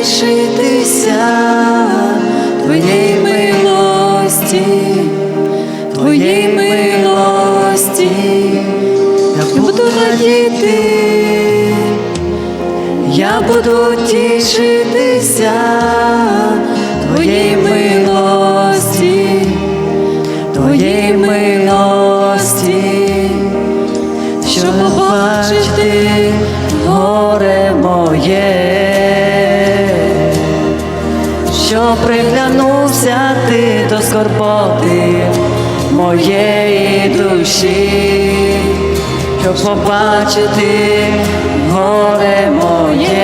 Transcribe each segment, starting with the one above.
тішитися твоєї милості, твоєї милості, я буду радіти, я буду тішитися твоєї милості, твоєї милості, що побачити горе моє. Що приглянувся ти до скорботи моєї душі, щоб побачити горе моє,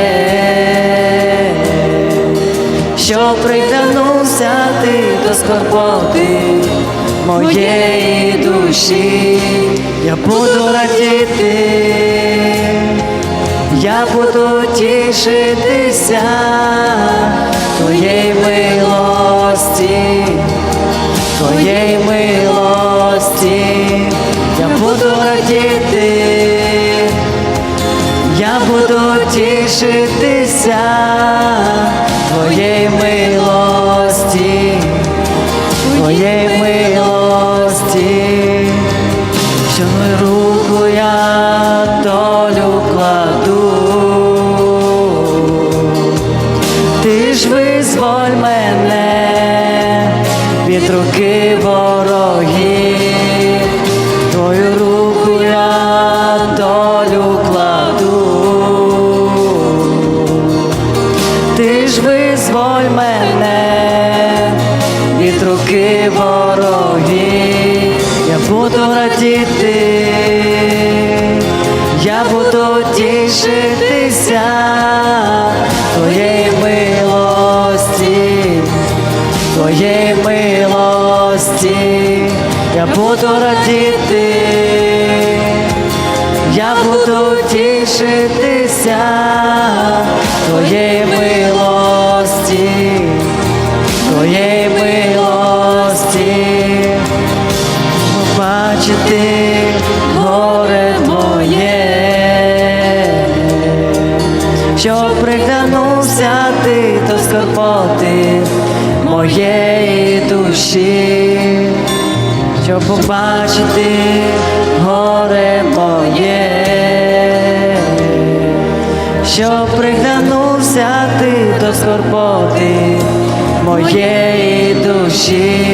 що приглянувся ти до скорботи моєї душі, я буду радіти, я буду тішитися тішитися Твоєї милості, Твоєї милості, що ми руку я долю кладу, ти ж визволь мене від руки ворогів, визволь мене. Від руки ворогів, я буду радіти, я буду тішитися Твоєї милості, Твоєї милості, я буду радіти, я буду тішитися Твоєї що приглянувся ти до скорботи моєї душі, щоб побачити горе моє, що приглянувся ти до скорботи моєї душі,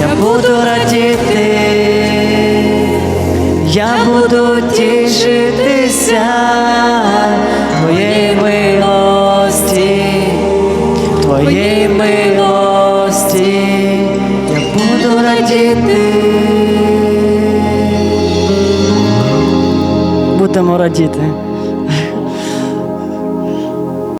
я буду радіти, я буду тішитися милості, я буду радіти. Будемо радіти.